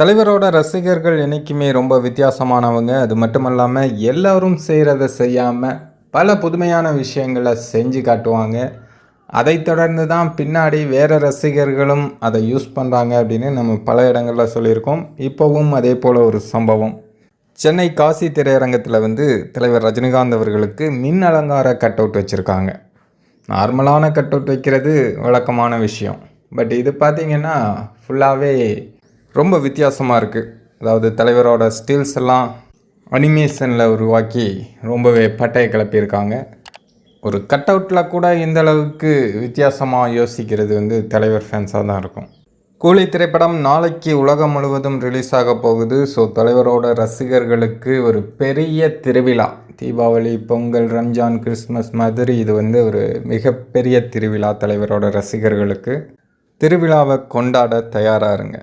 தலைவரோட ரசிகர்கள் என்றைக்குமே ரொம்ப வித்தியாசமானவங்க. அது மட்டும் இல்லாமல் எல்லோரும் செய்கிறத செய்யாமல் பல புதுமையான விஷயங்களை செஞ்சு காட்டுவாங்க. அதை தொடர்ந்து தான் பின்னாடி வேறு ரசிகர்களும் அதை யூஸ் பண்ணுறாங்க அப்படின்னு நம்ம பல இடங்களில் சொல்லியிருக்கோம். இப்போவும் அதே போல் ஒரு சம்பவம். சென்னை காசி திரையரங்கத்தில் வந்து தலைவர் ரஜினிகாந்த் அவர்களுக்கு மின் அலங்கார கட் அவுட் வச்சுருக்காங்க. நார்மலான கட் அவுட் வைக்கிறது வழக்கமான விஷயம். பட் இது பார்த்திங்கன்னா ஃபுல்லாகவே ரொம்ப வித்தியாசமாக இருக்குது அதாவது தலைவரோட ஸ்டில்ஸ் எல்லாம் அனிமேஷனில் உருவாக்கி ரொம்பவே பட்டையை கிளப்பியிருக்காங்க. ஒரு கட் அவுட்டில் கூட இந்த அளவுக்கு வித்தியாசமாக யோசிக்கிறது வந்து தலைவர் ஃபேன்ஸாக தான் இருக்கும். கூலி திரைப்படம் நாளைக்கு உலகம் முழுவதும் ரிலீஸ் ஆக போகுது. ஸோ தலைவரோட ரசிகர்களுக்கு ஒரு பெரிய திருவிழா. தீபாவளி பொங்கல் ரம்ஜான் கிறிஸ்மஸ் மாதிரி இது வந்து ஒரு மிகப்பெரிய திருவிழா தலைவரோட ரசிகர்களுக்கு. திருவிழாவை கொண்டாட தயாராக இருங்க.